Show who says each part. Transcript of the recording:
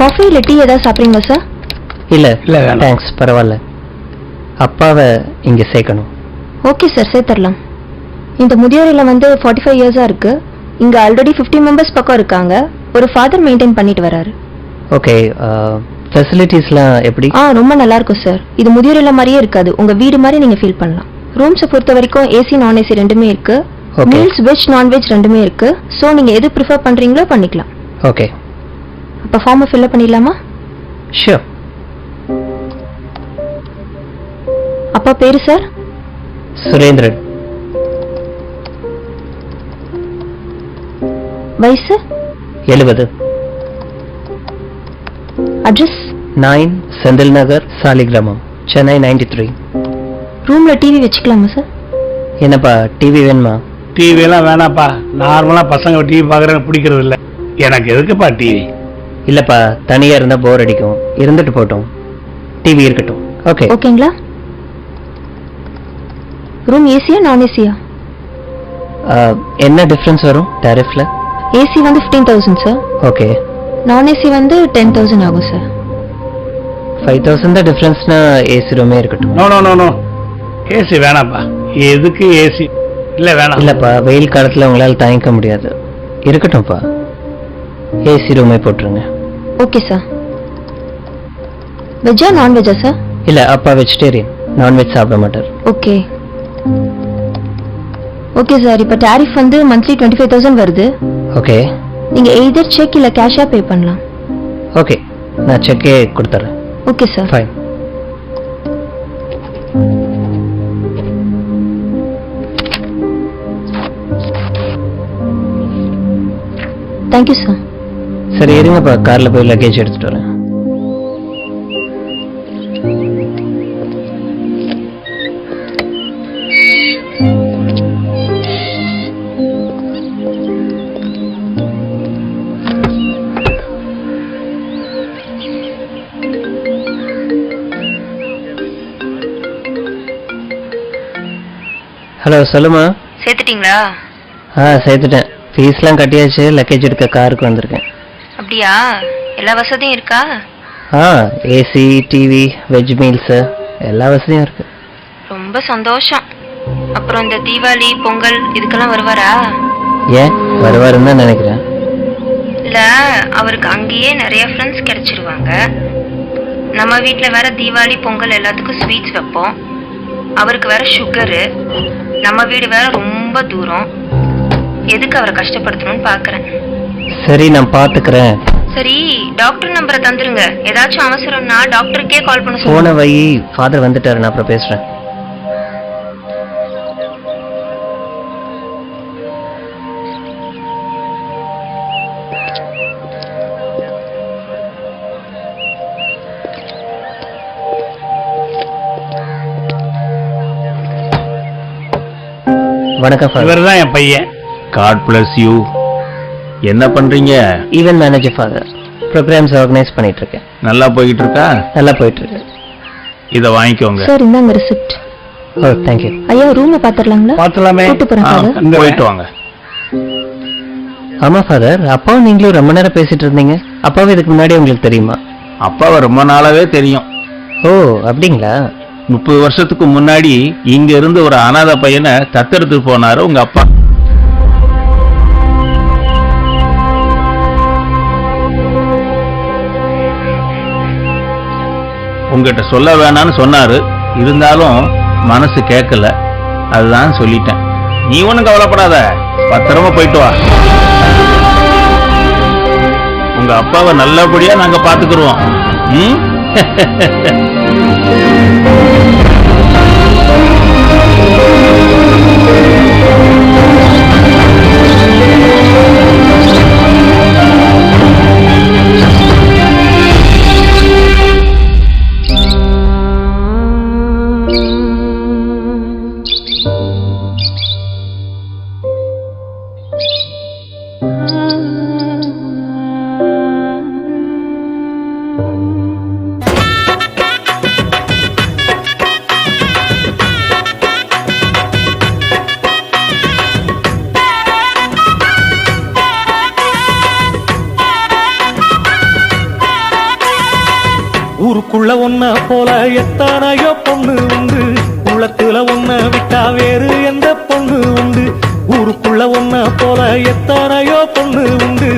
Speaker 1: Coffee இல்லை tea ஏதாவது சாப்பிட்றீங்களா சார்
Speaker 2: இல்லை
Speaker 3: இல்ல.
Speaker 2: தேங்க்ஸ் பரவாயில்ல. அப்பாவை இங்கே சேர்க்கணும்.
Speaker 1: ஓகே சார் சேர்த்துடலாம் இந்த முதியோர் இல்லம் வந்து ஃபார்ட்டி ஃபைவ் இயர்ஸாக இருக்கு. இங்கே ஆல்ரெடி ஃபிஃப்டி மெம்பர்ஸ் பக்கம் இருக்காங்க. ஒரு ஃபாதர் மெயின்டைன் பண்ணிட்டு வராரு.
Speaker 2: ஓகே ஃபெசிலிட்டிஸ்லாம் எப்படி?
Speaker 1: ஆ ரொம்ப நல்லா இருக்கும் சார் இது முதியோர் இல்லம் மாதிரியே இருக்காது. உங்க வீடு மாதிரி நீங்க ஃபீல் பண்ணலாம். ரூம்ஸை பொறுத்த வரைக்கும் ஏசி நான் ஏசி ரெண்டுமே இருக்கு.
Speaker 2: Okay.
Speaker 1: மீல்ஸ் வெஜ் நான்வெஜ் ரெண்டுமே இருக்கு. ஸோ நீங்க எது ப்ரிஃபர் பண்றீங்களோ பண்ணிக்கலாம்.
Speaker 2: ஓகே
Speaker 1: அப்போ ஃபார்மை ஃபில்அப் பண்ணிடலாமா?
Speaker 2: ஷியோர்
Speaker 1: அப்பா பேரு சார்
Speaker 2: சுரேந்திரன்.
Speaker 1: வயசு?
Speaker 2: எழுபது
Speaker 1: address
Speaker 2: nine Senthil Nagar Saligramam Chennai ninety three
Speaker 1: ரூம்ல டிவி வச்சுக்கலாமா சார்
Speaker 2: என்னப்பா டிவி வேணுமா?
Speaker 3: டிவி எல்லாம் வேணாப்பா. நார்மலா பசங்க டிவி பாக்குறது பிடிக்கிறது இல்ல. எனக்கு எதுக்குப்பா டிவி
Speaker 2: இல்லைப்பா தனியாக இருந்தால் போர் அடிக்கும். இருந்துட்டு போட்டோம் டிவி இருக்கட்டும். ஓகே
Speaker 1: ஓகேங்களா? ரூம் ஏசியா நான் ஏசியா
Speaker 2: என்ன டிஃப்ரென்ஸ் வரும் டேரிஃபில்
Speaker 1: ஏசி வந்து ஃபிஃப்டீன் தௌசண்ட் சார்
Speaker 2: ஓகே
Speaker 1: நான் ஏசி வந்து டென் தௌசண்ட் ஆகும் சார்
Speaker 2: ஃபைவ் தௌசண்ட் தான் டிஃப்ரென்ஸ்னா ஏசி ரூமே இருக்கட்டும்.
Speaker 3: No no no no AC வேணாப்பா எதுக்கு ஏசி இல்ல வேணாம்.
Speaker 2: இல்லைப்பா வெயில் காலத்தில் உங்களால் தாங்கிக்க முடியாது. இருக்கட்டும்ப்பா. ஏசி ரூமே போட்டுருங்க.
Speaker 1: ஓகே சார் வெஜ்ஜா நான்வெஜ்ஜா சார்
Speaker 2: இல்லை அப்பா வெஜிடேரியன் நான்வெஜ் சாப்பிட மாட்டார்.
Speaker 1: ஓகே ஓகே சார் இப்போ டாரிஃப் வந்து மந்த்லி டுவெண்ட்டி ஃபைவ் தௌசண்ட் வருது.
Speaker 2: ஓகே
Speaker 1: நீங்கள் எய்தர் செக் இல்லை கேஷாக பே பண்ணலாம்.
Speaker 2: ஓகே நான் செக்கே கொடுத்துட்றேன்
Speaker 1: okay sir
Speaker 2: fine
Speaker 1: thank you sir
Speaker 2: சரி இருங்கப்பா. காரில் போய் லக்கேஜ் எடுத்துகிட்டு வரேன். ஹலோ சொல்லுமா
Speaker 1: சேர்த்துட்டீங்களா?
Speaker 2: ஆ சேர்த்துட்டேன். ஃபீஸ்லாம் கட்டியாச்சு. லக்கேஜ் எடுக்க காருக்கு வந்திருக்கேன்.
Speaker 1: அப்படியா? எல்லா வசதியும் இருக்கா?
Speaker 2: ஆ ஏசி டிவி வெஜ் மீல்ஸு எல்லா வசதியும் இருக்கு.
Speaker 1: ரொம்ப சந்தோஷம். அப்புறம் இந்த தீபாவளி பொங்கல் இதுக்கெல்லாம் வருவாரா?
Speaker 2: ஏன்? வருவாருன்னு தான் நினைக்கிறேன்.
Speaker 1: இல்ல அவருக்கு அங்கேயே நிறைய ஃப்ரெண்ட்ஸ் கிடைச்சிருவாங்க. நம்ம வீட்ல வேற தீபாவளி பொங்கல் எல்லாத்துக்கும் ஸ்வீட்ஸ் வைப்போம். அவருக்கு வேற சுகரு நம்ம வீடு வேற ரொம்ப தூரம். எதுக்கு அவரை கஷ்டப்படுத்தணும்னு பாக்குறேன்.
Speaker 2: சரி நான் பார்த்துக்கிறேன்
Speaker 1: சரி டாக்டர் நம்பரை தந்துருங்க. ஏதாச்சும் அவசரம்னா டாக்டருக்கே கால் பண்ண
Speaker 2: போன வை ஃபாதர் வந்துட்டாரு நான் அப்புறம் பேசுகிறேன் வணக்கம் ஃபாதர்
Speaker 3: இவர் தான் என் பையன்.
Speaker 4: காட் பிளஸ் யூ என்ன பண்றீங்க?
Speaker 2: Event manager father programs organise பண்ணிட்டு இருக்கேன்
Speaker 4: நல்லா போய்கிட்டு இருக்கா
Speaker 2: நல்லா போயிட்டு இருக்கு
Speaker 4: இத வாங்கிக்கோங்க.
Speaker 1: சார் இந்தாங்க ரிசிப்ட்
Speaker 2: ஓ தேங்க்யூ
Speaker 1: ஐயா ரூமை பாத்துடலாங்களா
Speaker 3: பாத்துலாமே
Speaker 1: கூட்டு போறேன்
Speaker 4: போயிட்டு வாங்க.
Speaker 2: ஆமா ஃபாதர் அப்பாவும் நீங்களும் ரொம்ப நேரம் பேசிட்டு இருந்தீங்க. அப்பாவும் இதுக்கு முன்னாடி உங்களுக்கு தெரியுமா?
Speaker 4: அப்பாவை ரொம்ப நாளாவே தெரியும்.
Speaker 2: ஓ அப்படிங்களா?
Speaker 4: முப்பது வருஷத்துக்கு முன்னாடி இங்க இருந்து ஒரு அனாதை பையனை தத்தெடுத்து போனாரு உங்க அப்பா. உங்ககிட்ட சொல்ல வேணாம்னு சொன்னாரு. இருந்தாலும் மனசு கேட்கல அதுதான் சொல்லிட்டேன். நீ ஒன்றும் கவலைப்படாத. பத்திரமா போயிட்டு வா. உங்க அப்பாவை நல்லபடியா நாங்க பாத்துக்கிறோம் ம்?
Speaker 5: உள்ளுக்குள்ள ஒன்ன போல எத்தனையோ பொண்ணு உண்டு. உள்ளத்துல ஒன்ன விட்டா வேறு எந்த பொண்ணு உண்டு? ஊருக்குள்ள ஒன்ன போல எத்தனையோ பொண்ணு உண்டு.